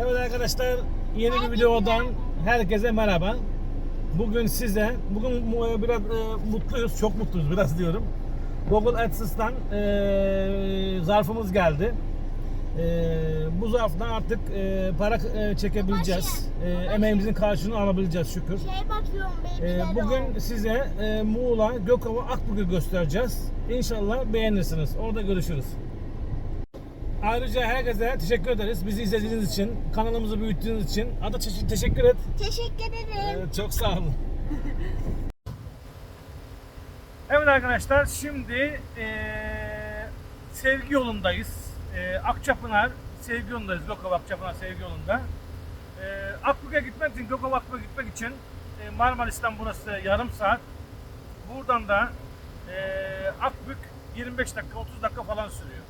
Evet arkadaşlar yeni bir videodan herkese merhaba. Bugün size, bugün mu- biraz e, mutluyuz, çok mutluyuz biraz diyorum. Google AdSense'dan e, zarfımız geldi. E, bu zarftan artık e, para e, çekebileceğiz. E, emeğimizin karşılığını alabileceğiz şükür. Şey E, bugün size e, Muğla, Gökova, Akbük'ü göstereceğiz. İnşallah beğenirsiniz. Orada görüşürüz. Ayrıca herkese teşekkür ederiz. Bizi izlediğiniz için, kanalımızı büyüttüğünüz için. Ada te- teşekkür et. Teşekkür ederim. Evet, çok sağ olun. Evet arkadaşlar şimdi eee, sevgi yolundayız. Eee, Akçapınar sevgi yolundayız. Gökova Akçapınar sevgi yolunda. Eee Akbük'e gitmek için, Gökova Akbük'e gitmek için eee, Marmaris'ten burası yarım saat. Buradan da eee Akbük 25 dakika 30 dakika falan sürüyor.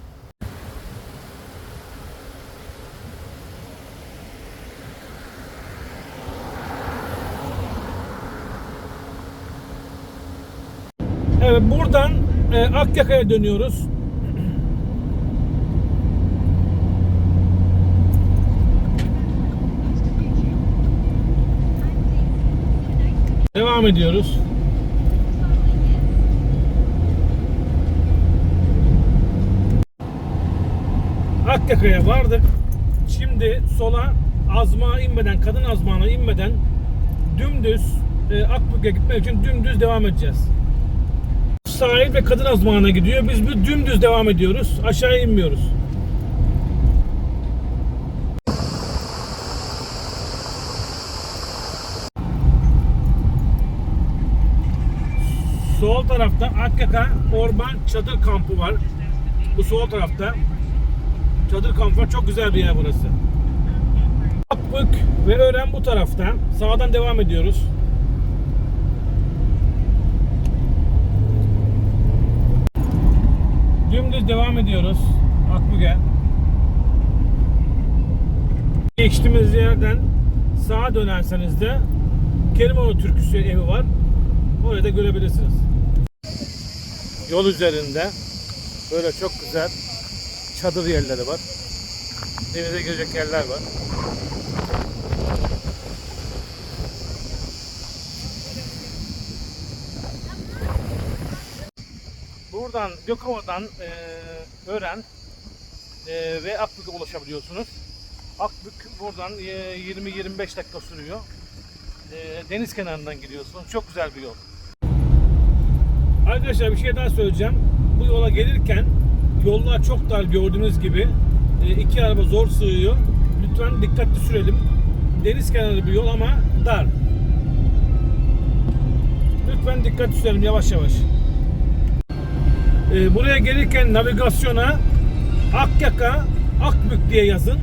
Evet buradan e, Akyaka'ya dönüyoruz. Devam ediyoruz. Akyaka'ya vardık. Şimdi sola azmağa inmeden, kadın azmağına inmeden dümdüz e, Akbük'e gitmek için dümdüz devam edeceğiz sahil ve kadın azmağına gidiyor. Biz bu dümdüz devam ediyoruz. Aşağı inmiyoruz. Sol tarafta Akyaka Orman Çadır Kampı var. Bu sol tarafta. Çadır kampı var. Çok güzel bir yer burası. Akbük ve Ören bu tarafta. Sağdan devam ediyoruz. Dümdüz devam ediyoruz. Akbük'e. Geçtiğimiz yerden sağa dönerseniz de Kerimoğlu Türküsü evi var. Orayı da görebilirsiniz. Yol üzerinde böyle çok güzel çadır yerleri var. Denize girecek yerler var. Buradan Gökova'dan e, Ören e, ve Akbük'e ulaşabiliyorsunuz. Akbük buradan e, 20-25 dakika sürüyor. E, deniz kenarından gidiyorsunuz. Çok güzel bir yol. Arkadaşlar bir şey daha söyleyeceğim. Bu yola gelirken yollar çok dar gördüğünüz gibi. E, iki araba zor sığıyor. Lütfen dikkatli sürelim. Deniz kenarı bir yol ama dar. Lütfen dikkatli sürelim yavaş yavaş. Ee, buraya gelirken navigasyona Akyaka, Akbük diye yazın.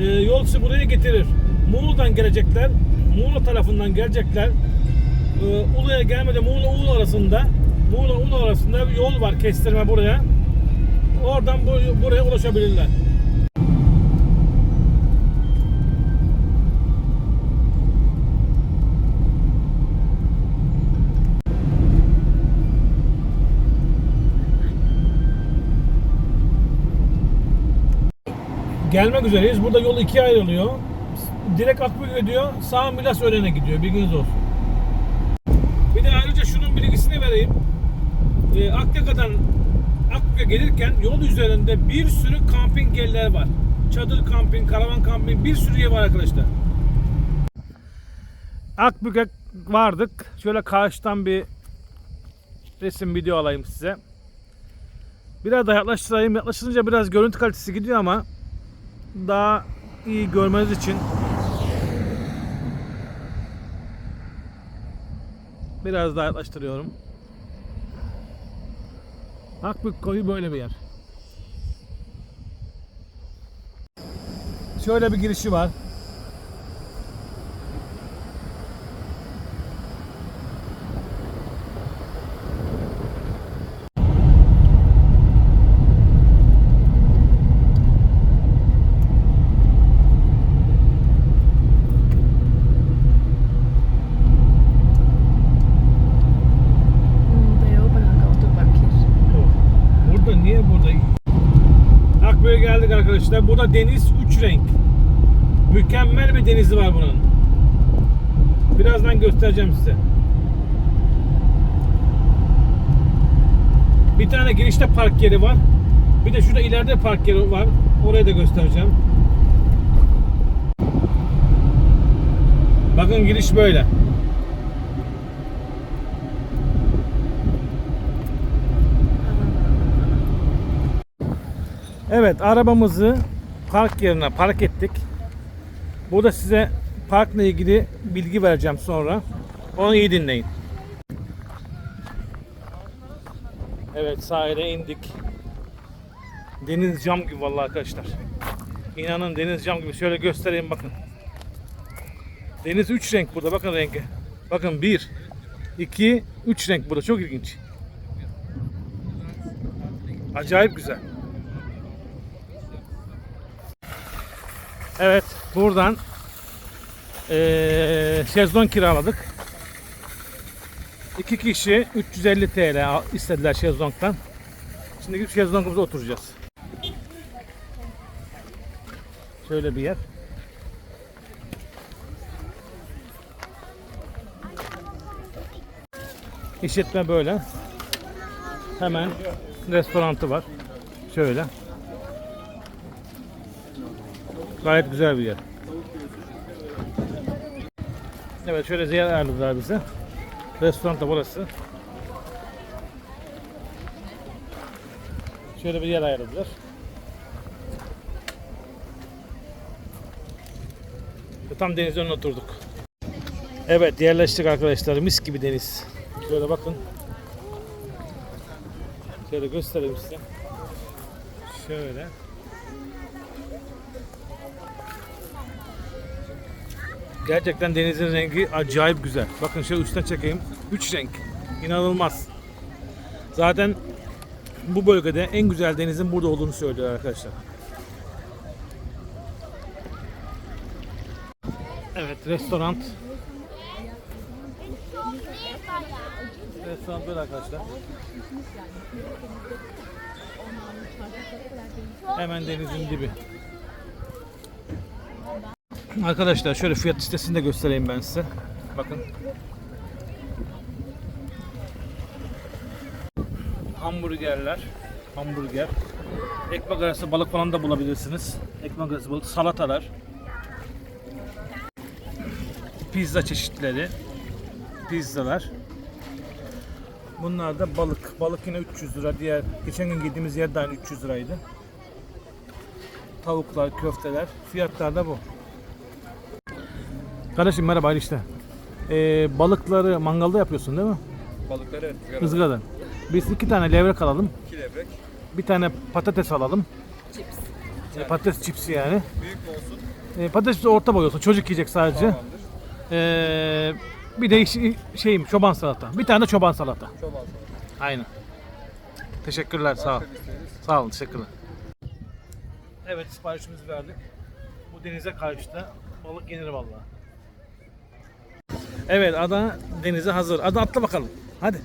Ee, yol buraya getirir. Muğla'dan gelecekler, Muğla tarafından gelecekler. Ee, Ulu'ya gelmeden Muğla Ulu arasında Muğla Ulu arasında bir yol var kestirme buraya. Oradan bu, buraya ulaşabilirler. Gelmek üzereyiz. Burada yol ikiye ayrılıyor. Direkt Akbük'e gidiyor. Sağ Milas Ören'e gidiyor. Bilginiz olsun. Bir de ayrıca şunun bilgisini vereyim. Ee, Akyaka'dan Akbük'e gelirken yol üzerinde bir sürü kamping yerler var. Çadır kamping, karavan kamping bir sürü yer var arkadaşlar. Akbük'e vardık. Şöyle karşıdan bir resim video alayım size. Biraz da yaklaştırayım. Yaklaştırınca biraz görüntü kalitesi gidiyor ama daha iyi görmeniz için biraz daha yaklaştırıyorum. Akbük koyu böyle bir yer. Şöyle bir girişi var. Burada yok bana otopark hier. Burada arkadaşlar. Burada deniz 3 renk. Mükemmel bir denizi var bunun. Birazdan göstereceğim size. Bir tane girişte park yeri var. Bir de şurada ileride park yeri var. Orayı da göstereceğim. Bakın giriş böyle. Evet arabamızı park yerine park ettik. Burada size parkla ilgili bilgi vereceğim sonra. Onu iyi dinleyin. Evet sahile indik. Deniz cam gibi vallahi arkadaşlar. İnanın deniz cam gibi. Şöyle göstereyim bakın. Deniz 3 renk burada bakın rengi. Bakın 1 2 3 renk burada çok ilginç. Acayip güzel. Evet buradan eee şezlong kiraladık. İki kişi 350 TL istediler şezlongdan. Şimdi gidip şezlongumuza oturacağız. Şöyle bir yer. İşletme böyle. Hemen restorantı var. Şöyle. Gayet güzel bir yer. Evet şöyle ziyaret ayarladılar bize. Restoran da burası. Şöyle bir yer ayarladılar. Tam denizin önüne oturduk. Evet yerleştik arkadaşlar. Mis gibi deniz. Şöyle bakın. Şöyle göstereyim size. Şöyle. Gerçekten denizin rengi acayip güzel. Bakın şöyle üstten çekeyim. Üç renk. İnanılmaz. Zaten bu bölgede en güzel denizin burada olduğunu söylüyor arkadaşlar. Evet restoran. Restoran böyle arkadaşlar. Hemen denizin dibi. Arkadaşlar şöyle fiyat listesini de göstereyim ben size. Bakın. Hamburgerler, hamburger. Ekmek arası balık falan da bulabilirsiniz. Ekmek arası balık, salatalar. Pizza çeşitleri. Pizzalar. Bunlar da balık. Balık yine 300 lira. Diğer geçen gün yediğimiz yer de aynı 300 liraydı. Tavuklar, köfteler. Fiyatlar da bu. Kardeşim merhaba Ali işte. Ee, balıkları mangalda yapıyorsun değil mi? Balıkları evet, ızgara. Izgarada. Biz iki tane levrek alalım. İki levrek. Bir tane patates alalım. Chips. patates çipsi yani. Büyük mü olsun? Ee, patates orta boy olsun. Çocuk yiyecek sadece. Tamamdır. Ee, bir de iş- şeyim çoban salata. Bir tane de çoban salata. Çoban salata. Aynen. Teşekkürler sağ ol. Sağ olun teşekkürler. Evet siparişimizi verdik. Bu denize karşıda balık yenir vallahi. Evet ada denize hazır. Ada atla bakalım. Hadi.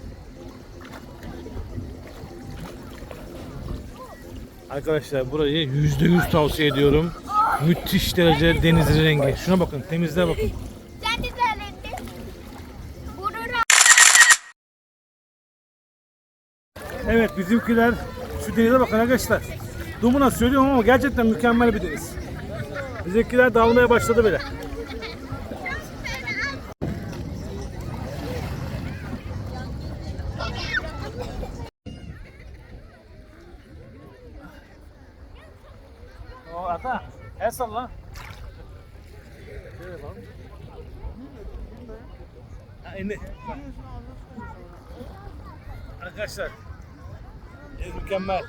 Arkadaşlar burayı yüzde yüz tavsiye ediyorum. Müthiş derece denizin rengi. Şuna bakın temizliğe bakın. Evet bizimkiler şu denize bakın arkadaşlar. Dumuna söylüyorum ama gerçekten mükemmel bir deniz. Bizimkiler dalmaya başladı bile. O ata, el. Şöyle lan. İndi. Arkadaşlar Deniz mükemmel.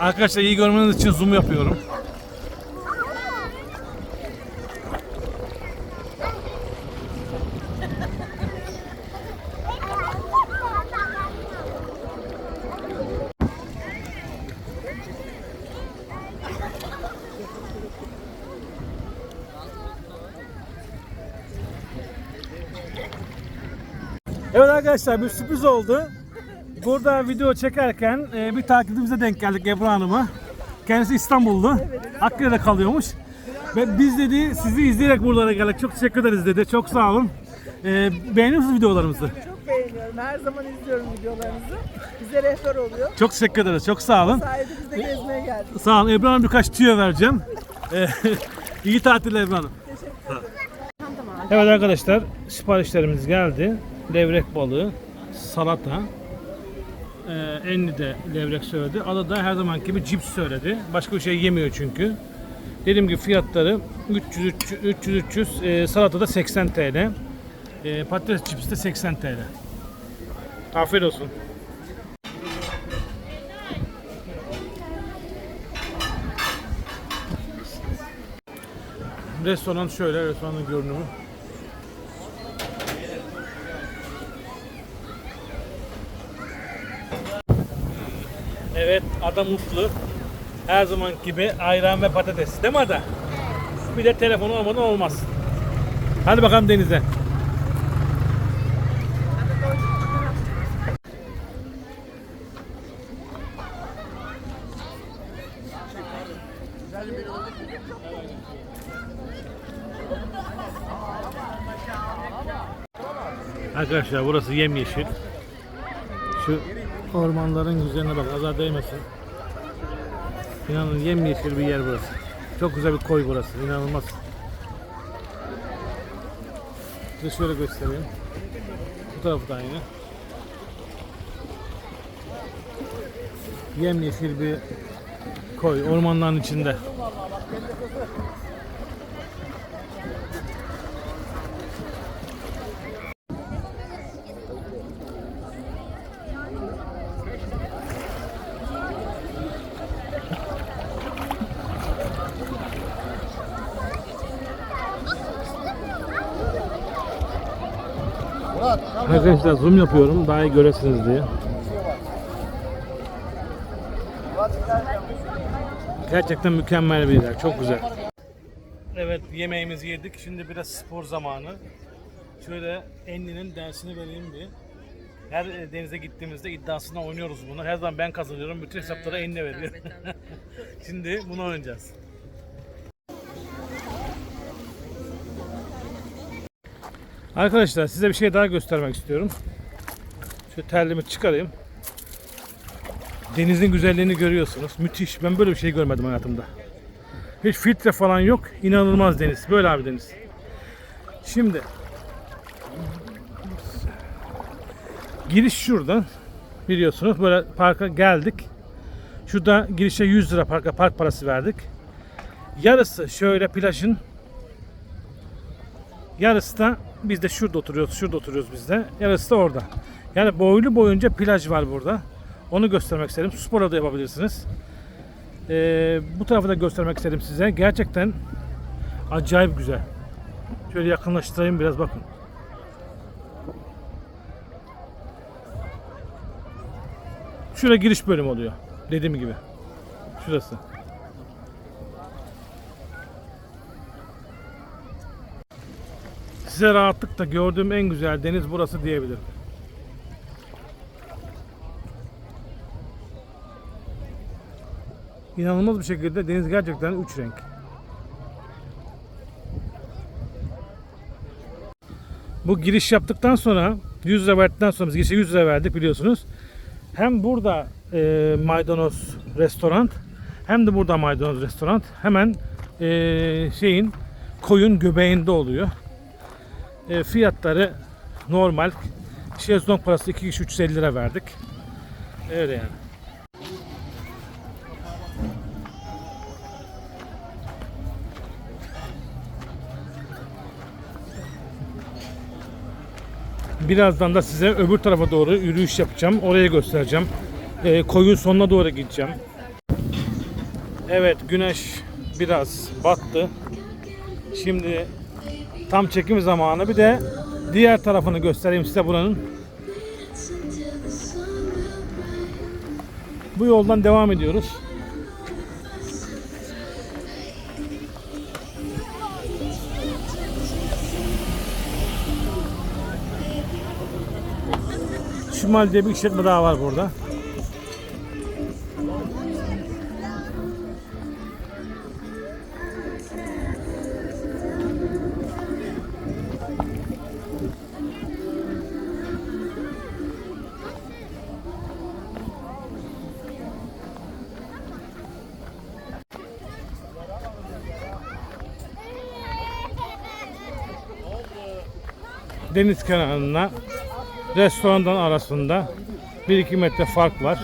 Arkadaşlar iyi görmeniz için zoom yapıyorum. Arkadaşlar bir sürpriz oldu. Burada video çekerken e, bir takipçimize denk geldik Ebru Hanım'a. Kendisi İstanbullu. Hakkari'de kalıyormuş. Ve biz dedi sizi izleyerek buralara geldik. Çok teşekkür ederiz dedi. Çok sağ olun. E, beğeniyor musunuz videolarımızı? Çok beğeniyorum. Her zaman izliyorum videolarınızı. Bize rehber oluyor. Çok teşekkür ederiz. Çok sağ olun. Sayede biz de gezmeye geldik. Sağ olun. Ebru Hanım birkaç tüyo vereceğim. E, İyi tatiller Ebru Hanım. Evet arkadaşlar siparişlerimiz geldi. Levrek balığı, salata, e, Enli de levrek söyledi. Ada da her zaman gibi cips söyledi. Başka bir şey yemiyor çünkü. Dediğim gibi fiyatları 300 300 300 e, salata da 80 TL. E, patates cips de 80 TL. Afiyet olsun. Restoran şöyle, restoranın görünümü. Evet, adam mutlu. Her zaman gibi ayran ve patates. Değil mi Ada? Bir de telefon olmadan olmaz. Hadi bakalım denize. Arkadaşlar burası yemyeşil. Şu ormanların güzeline bak azar değmesin. İnanın yemyeşil bir yer burası. Çok güzel bir koy burası. inanılmaz. Size şöyle göstereyim. Bu tarafı da aynı. Yemyeşil bir koy ormanların içinde. Arkadaşlar zoom yapıyorum daha iyi göresiniz diye. Gerçekten mükemmel bir yer. Çok güzel. Evet yemeğimizi yedik. Şimdi biraz spor zamanı. Şöyle Enli'nin dersini vereyim bir. Her e, denize gittiğimizde iddiasına oynuyoruz bunu. Her zaman ben kazanıyorum. Bütün hesapları Enli veriyor. Şimdi bunu oynayacağız. Arkadaşlar size bir şey daha göstermek istiyorum. Şu terliğimi çıkarayım. Denizin güzelliğini görüyorsunuz. Müthiş. Ben böyle bir şey görmedim hayatımda. Hiç filtre falan yok. İnanılmaz deniz. Böyle abi deniz. Şimdi giriş şuradan biliyorsunuz böyle parka geldik. Şurada girişe 100 lira parka park parası verdik. Yarısı şöyle plajın Yarısı da biz de şurada oturuyoruz. Şurada oturuyoruz biz de. Yarısı da orada. Yani boylu boyunca plaj var burada. Onu göstermek istedim. Spor da yapabilirsiniz. Ee, bu tarafı da göstermek istedim size. Gerçekten acayip güzel. Şöyle yakınlaştırayım biraz bakın. Şurada giriş bölümü oluyor. Dediğim gibi. Şurası. Size rahatlıkla gördüğüm en güzel deniz burası diyebilirim. İnanılmaz bir şekilde deniz gerçekten üç renk. Bu giriş yaptıktan sonra 100 lira verdikten sonra biz girişe 100 lira verdik biliyorsunuz. Hem burada e, maydanoz restoran hem de burada maydanoz restoran hemen e, şeyin koyun göbeğinde oluyor. E, fiyatları normal. Şezlong parası 2 kişi 350 lira verdik. Öyle yani. Birazdan da size öbür tarafa doğru yürüyüş yapacağım. Oraya göstereceğim. E, koyun sonuna doğru gideceğim. Evet güneş biraz battı. Şimdi tam çekim zamanı. Bir de diğer tarafını göstereyim size buranın. Bu yoldan devam ediyoruz. Şimal diye bir işletme daha var burada. Deniz kenarına restorandan arasında 1-2 metre fark var.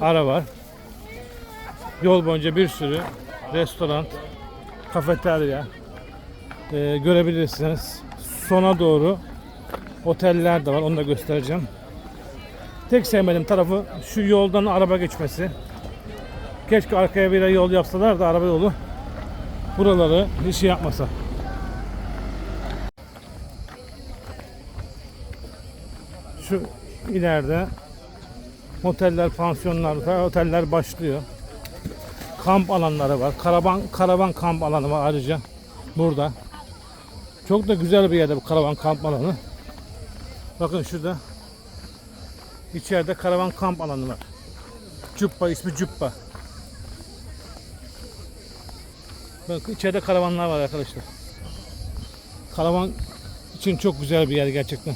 Ara var. Yol boyunca bir sürü restoran, kafeterya e, görebilirsiniz. Sona doğru oteller de var. Onu da göstereceğim. Tek sevmediğim tarafı şu yoldan araba geçmesi. Keşke arkaya bir yol yapsalar da araba yolu buraları hiç şey yapmasa. Şu ileride oteller, pansiyonlar, oteller başlıyor. Kamp alanları var. Karavan karavan kamp alanı var ayrıca burada. Çok da güzel bir yerde bu karavan kamp alanı. Bakın şurada içeride karavan kamp alanı var. Cuppa ismi Cuppa. Bakın içeride karavanlar var arkadaşlar. Karavan için çok güzel bir yer gerçekten.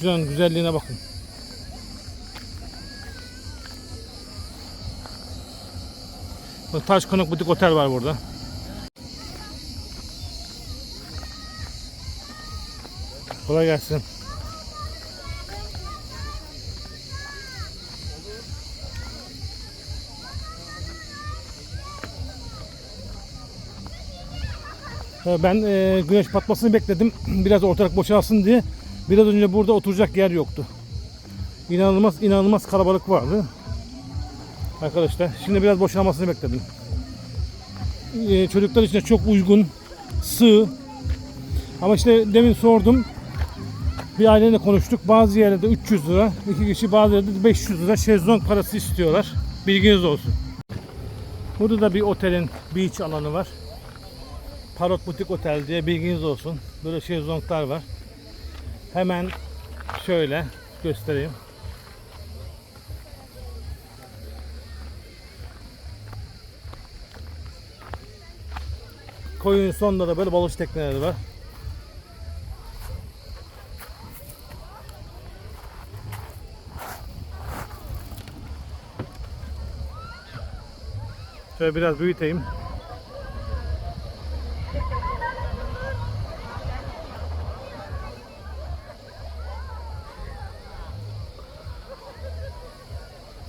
Şuranın güzelliğine bakın. Bak Taş Konuk Butik Otel var burada. Kolay gelsin. Ben e, güneş batmasını bekledim. Biraz ortalık boşalsın diye. Biraz önce burada oturacak yer yoktu. İnanılmaz inanılmaz kalabalık vardı. Arkadaşlar şimdi biraz boşalmasını bekledim. Ee, çocuklar için de çok uygun, sığ. Ama işte demin sordum. Bir aileyle konuştuk. Bazı yerlerde 300 lira, iki kişi bazı yerlerde 500 lira şezlong parası istiyorlar. Bilginiz olsun. Burada da bir otelin beach alanı var. Parot Butik Otel diye bilginiz olsun. Böyle şezlonglar var. Hemen şöyle göstereyim. Koyun sonunda da böyle balık tekneleri var. Şöyle biraz büyüteyim.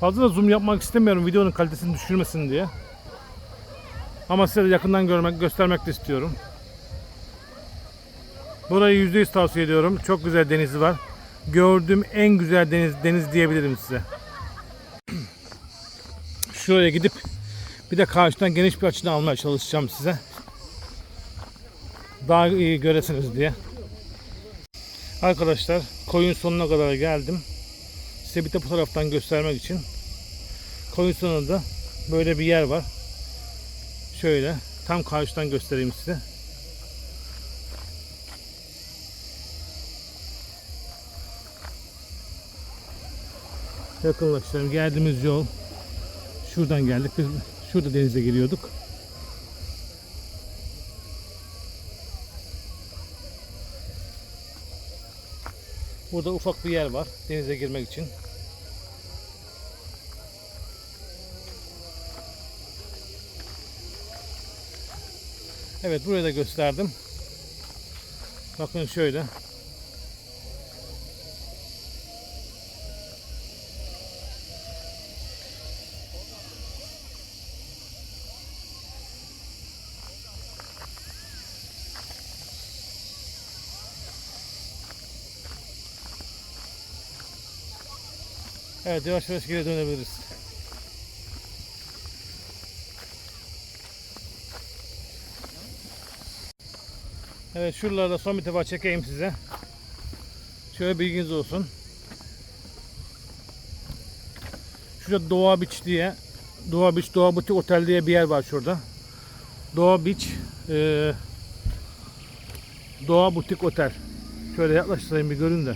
Fazla da zoom yapmak istemiyorum videonun kalitesini düşürmesin diye. Ama size de yakından görmek, göstermek de istiyorum. Burayı %100 tavsiye ediyorum. Çok güzel denizi var. Gördüğüm en güzel deniz deniz diyebilirim size. Şuraya gidip bir de karşıdan geniş bir açıdan almaya çalışacağım size. Daha iyi göresiniz diye. Arkadaşlar koyun sonuna kadar geldim. Size bir de bu taraftan göstermek için. Koyun sonunda böyle bir yer var. Şöyle tam karşıdan göstereyim size. Yakınlaştıralım. Geldiğimiz yol şuradan geldik. Biz şurada denize giriyorduk. Burada ufak bir yer var denize girmek için. Evet burayı da gösterdim. Bakın şöyle. Evet yavaş yavaş geri dönebiliriz. Evet şuralarda son bir defa çekeyim size. Şöyle bilginiz olsun. Şurada Doğa Beach diye Doğa Beach, Doğa Butik Otel diye bir yer var şurada. Doğa Beach eee Doğa Butik Otel. Şöyle yaklaştırayım bir görün de.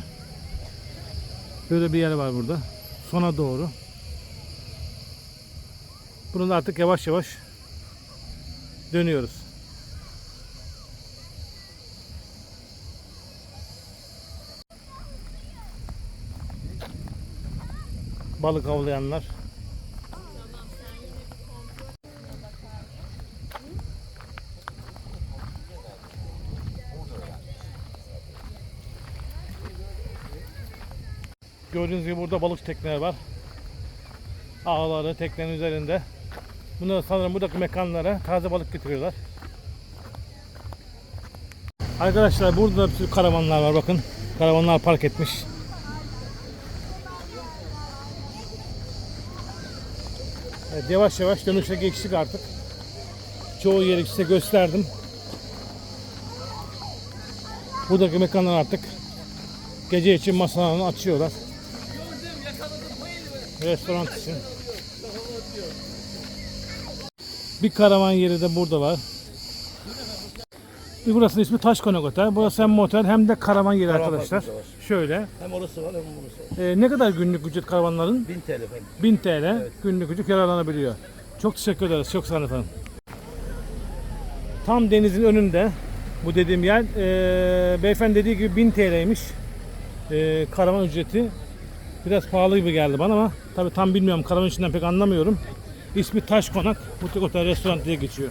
Böyle bir yer var burada. Sona doğru. Bunu da artık yavaş yavaş dönüyoruz. Balık avlayanlar. Gördüğünüz gibi burada balık tekneler var. Ağları teknenin üzerinde. Bunlar sanırım buradaki mekanlara taze balık getiriyorlar. Arkadaşlar burada bir sürü karavanlar var bakın. Karavanlar park etmiş. Evet, yavaş yavaş dönüşe geçtik artık. Çoğu yeri size gösterdim. Buradaki mekanlar artık gece için masalarını açıyorlar. Restoran için. Bir karavan yeri de burada var. Burası ismi Taşkonak Otel. Burası hem motel hem de karavan yeri arkadaşlar. Şöyle. Hem orası var hem burası. Ee, ne kadar günlük ücret karavanların? 1000 TL efendim. 1000 TL günlük ücret yararlanabiliyor. Çok teşekkür ederiz. Çok sağ olun efendim. Tam denizin önünde bu dediğim yer. Ee, beyefendi dediği gibi 1000 TL'ymiş. Ee, karavan ücreti. Biraz pahalı gibi geldi bana ama tabii tam bilmiyorum karavan içinden pek anlamıyorum. İsmi Taş Konak Butik Otel Restoran diye geçiyor.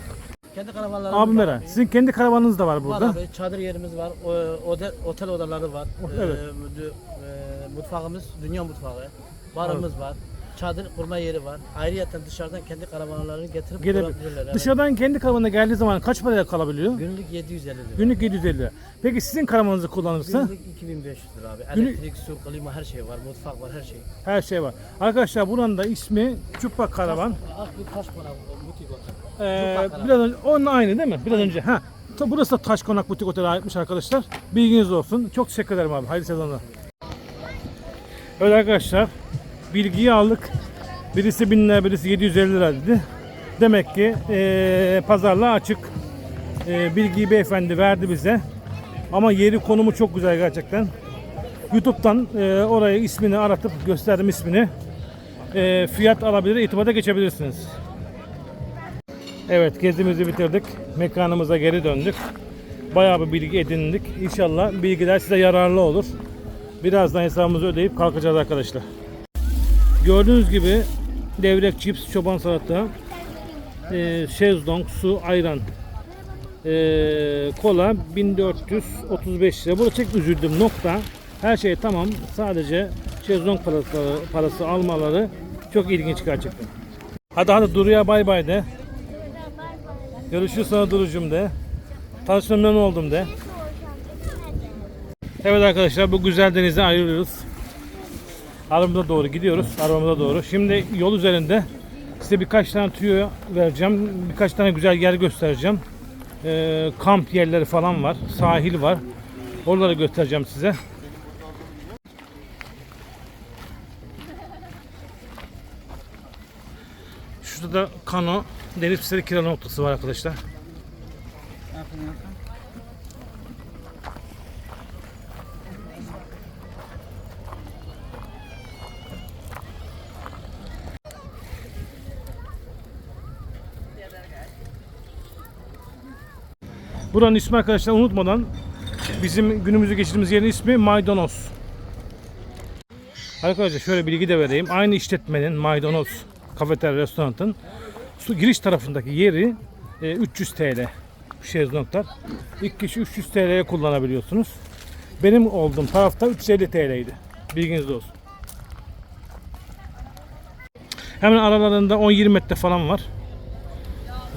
Kendi karavanlarımız Abi var. Mera, sizin kendi karavanınız da var Var burada. abi, çadır yerimiz var, o- otel, otel odaları var. Evet. Ee, e, mutfağımız dünya mutfağı. Barımız var. Çadır kurma yeri var. Ayrıyeten dışarıdan kendi karavanlarını getirip Gelebilir. kurabilirler. Evet. Dışarıdan kendi karavanına geldiği zaman kaç paraya kalabiliyor? Günlük 750 lira. Günlük 750 lira. Peki sizin karavanınızı kullanırsa Günlük 2500 lira abi. Günlük- Elektrik, su, klima her şey var. Mutfak var her şey. her şey var. Arkadaşlar buranın da ismi Çupa Karavan. Akbil kaç para butik otel. Ee, Karavan. biraz önce onun aynı değil mi? Biraz önce. Ha. Ta- Burası da Taş Konak Butik Otel'e aitmiş arkadaşlar. Bilginiz olsun. Çok teşekkür ederim abi. Hayırlı sezonlar. Evet arkadaşlar. Bilgiyi aldık. Birisi 1000 lira, birisi 750 lira dedi. Demek ki ee, pazarlığa açık. Ee, bilgiyi beyefendi verdi bize. Ama yeri konumu çok güzel gerçekten. YouTube'dan ee, orayı ismini aratıp gösterdim ismini. Ee, fiyat alabilir, itibata geçebilirsiniz. Evet gezimizi bitirdik. Mekanımıza geri döndük. Bayağı bir bilgi edindik. İnşallah bilgiler size yararlı olur. Birazdan hesabımızı ödeyip kalkacağız arkadaşlar. Gördüğünüz gibi devrek cips, çoban salata, e, şezlong, su, ayran, e, kola 1435 lira. Burada çok üzüldüm nokta. Her şey tamam. Sadece şezlong parası, parası almaları çok ilginç gerçekten. Hadi hadi Duru'ya bay bay de. Görüşürüz sonra Duru'cum de. Tanıştığım memnun oldum de. Evet arkadaşlar bu güzel denize ayrılıyoruz. Arabamıza doğru gidiyoruz. Arabamıza doğru. Şimdi yol üzerinde size birkaç tane tüyo vereceğim. Birkaç tane güzel yer göstereceğim. Ee, kamp yerleri falan var. Sahil var. Oraları göstereceğim size. Şurada da kano deniz pisleri kira noktası var arkadaşlar. Buranın ismi arkadaşlar unutmadan bizim günümüzü geçirdiğimiz yerin ismi Maydanoz. Arkadaşlar şöyle bilgi de vereyim. Aynı işletmenin Maydanoz kafeterya restoranın su giriş tarafındaki yeri e, 300 TL şezlonglar. İlk kişi 300 TL'ye kullanabiliyorsunuz. Benim olduğum tarafta 350 TL'ydi. Bilginiz olsun. Hemen aralarında 10-20 metre falan var.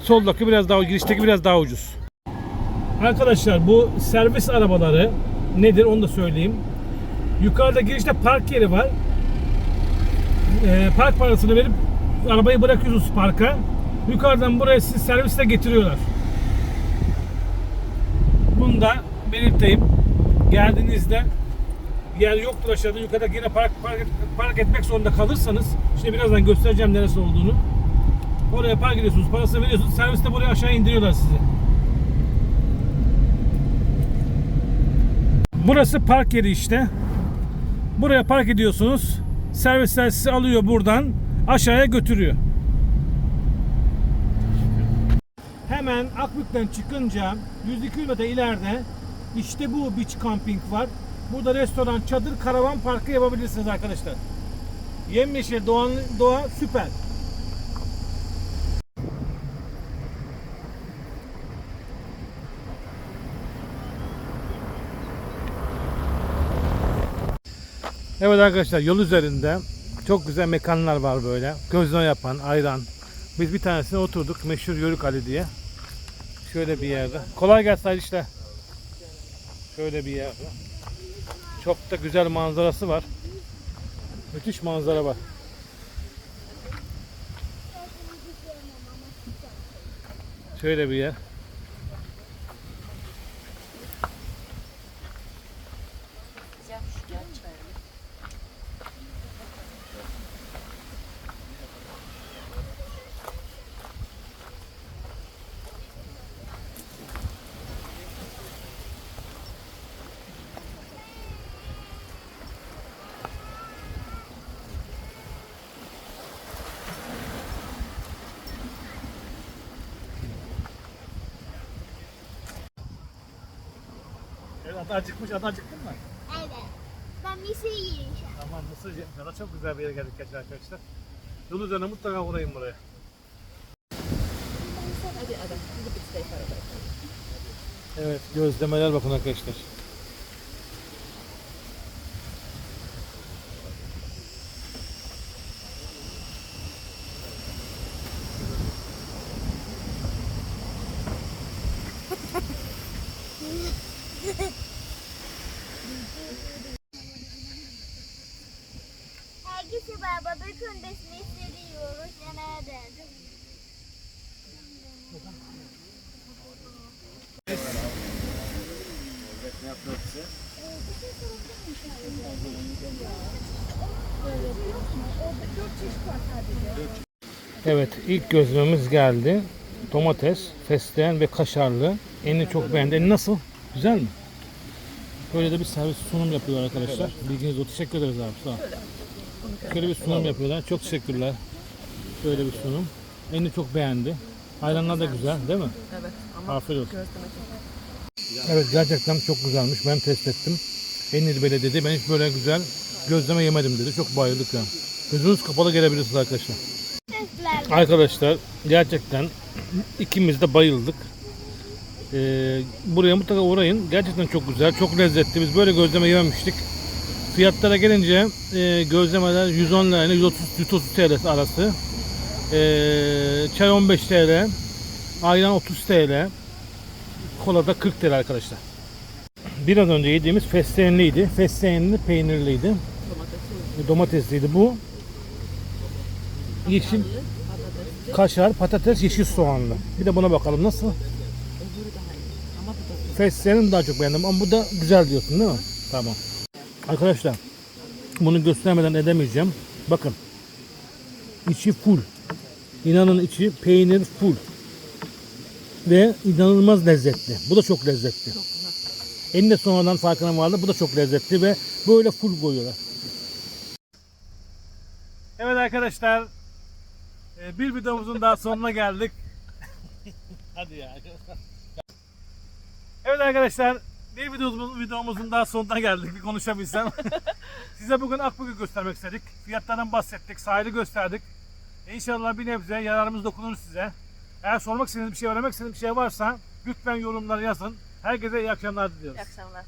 Soldaki biraz daha girişteki biraz daha ucuz. Arkadaşlar bu servis arabaları nedir onu da söyleyeyim. Yukarıda girişte park yeri var. Ee, park parasını verip arabayı bırakıyorsunuz parka. Yukarıdan buraya sizi servisle getiriyorlar. Bunu da belirteyim. Geldiğinizde yer yoktur aşağıda yukarıda yine park, park, park etmek zorunda kalırsanız şimdi birazdan göstereceğim neresi olduğunu. Oraya park ediyorsunuz, parasını veriyorsunuz. Serviste buraya aşağı indiriyorlar sizi. Burası park yeri işte. Buraya park ediyorsunuz. Servisler sizi alıyor buradan aşağıya götürüyor. Hemen Akbük'ten çıkınca 102 metre ileride işte bu beach camping var. Burada restoran, çadır, karavan parkı yapabilirsiniz arkadaşlar. Yemyeşil doğa, doğa süper. Evet arkadaşlar yol üzerinde çok güzel mekanlar var böyle. Gözleme yapan, ayran. Biz bir tanesine oturduk. Meşhur Yörük Ali diye. Şöyle bir yerde. Kolay gelsin işler. Şöyle bir yerde. Çok da güzel manzarası var. Müthiş manzara var. Şöyle bir yer. Adı acıkmış, adı acıktın mı? Evet. Ben mısır yiyeceğim. Tamam Mısır Cemre'de çok güzel bir yere geldik gerçekten arkadaşlar. Yol üzerine mutlaka uğrayın buraya. Evet gözlemeler bakın arkadaşlar. Herkese baba bütün besini hissediyoruz. Nerede? Evet ilk gözlememiz geldi. Domates, fesleğen ve kaşarlı. Eni çok beğendi. Nasıl? Güzel mi? Böyle de bir servis sunum yapıyorlar arkadaşlar. Bilginiz olsun. Teşekkür ederiz abi. Sağ ol. Şöyle bir sunum yapıyorlar. Çok teşekkürler. Böyle bir sunum. Eni çok beğendi. Ayranlar da güzel değil mi? Evet ama Afiyet olsun. Evet gerçekten çok güzelmiş. Ben test ettim. Enil böyle dedi. Ben hiç böyle güzel gözleme yemedim dedi. Çok bayıldık ya. Gözünüz kapalı gelebilirsiniz arkadaşlar. Arkadaşlar gerçekten ikimiz de bayıldık. Ee, buraya mutlaka uğrayın. Gerçekten çok güzel, çok lezzetli. Biz böyle gözleme yememiştik. Fiyatlara gelince e, gözlemeler 110 lira ile 130, 130 TL arası. Ee, çay 15 TL, ayran 30 TL, kola da 40 TL arkadaşlar. Biraz önce yediğimiz fesleğenliydi. Fesleğenli peynirliydi. domates. Domatesliydi bu. Yeşil kaşar, patates, yeşil soğanlı. Bir de buna bakalım nasıl? Öbürü daha çok beğendim ama bu da güzel diyorsun değil mi? Tamam. Arkadaşlar bunu göstermeden edemeyeceğim. Bakın. İçi full. İnanın içi peynir full. Ve inanılmaz lezzetli. Bu da çok lezzetli. güzel. Eninde sonradan farkına vardı. Bu da çok lezzetli ve böyle full koyuyorlar. Evet arkadaşlar. E, Bir videomuzun daha sonuna geldik. Hadi ya. Evet arkadaşlar. Bir videomuzun, videomuzun daha sonuna geldik. Bir konuşabilsem. Size bugün Akbük'ü göstermek istedik. Fiyatlardan bahsettik. Sahili gösterdik. İnşallah bir nebze yararımız dokunur size. Eğer sormak istediğiniz bir şey, öğrenmek istediğiniz bir şey varsa lütfen yorumlara yazın. Herkese iyi akşamlar diliyoruz. İyi akşamlar.